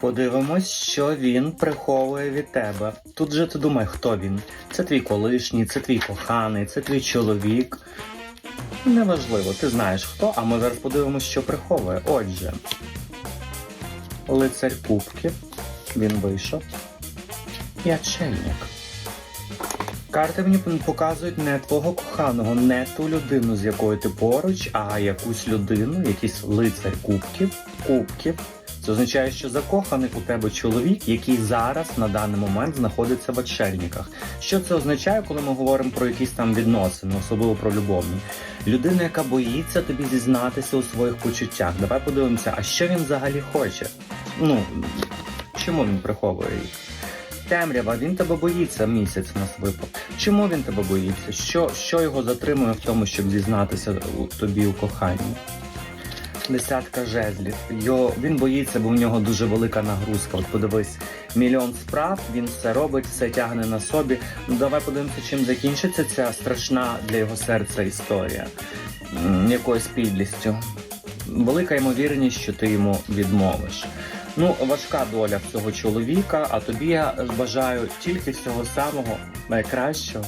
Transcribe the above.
Подивимось, що він приховує від тебе. Тут же ти думай, хто він. Це твій колишній, це твій коханий, це твій чоловік. Неважливо, ти знаєш хто, а ми зараз подивимось, що приховує. Отже, лицарь кубків, він вийшов. І. Карти мені показують не твого коханого, не ту людину, з якою ти поруч, а якусь людину, якийсь лицар кубків, кубків. Це означає, що закоханий у тебе чоловік, який зараз на даний момент знаходиться в отшельниках. Що це означає, коли ми говоримо про якісь там відносини, особливо про любовні? Людина, яка боїться тобі зізнатися у своїх почуттях. Давай подивимося, а що він взагалі хоче? Ну чому він приховує їх? Темрява, він тебе боїться місяць нас випав. Чому він тебе боїться? Що, що його затримує в тому, щоб зізнатися тобі у коханні? Десятка жезлів. Йо, він боїться, бо в нього дуже велика нагрузка. От подивись, мільйон справ, він все робить, все тягне на собі. Ну давай подивимося, чим закінчиться ця страшна для його серця історія. Якоюсь підлістю. Велика ймовірність, що ти йому відмовиш. Ну, важка доля цього чоловіка, а тобі я бажаю тільки всього самого найкращого.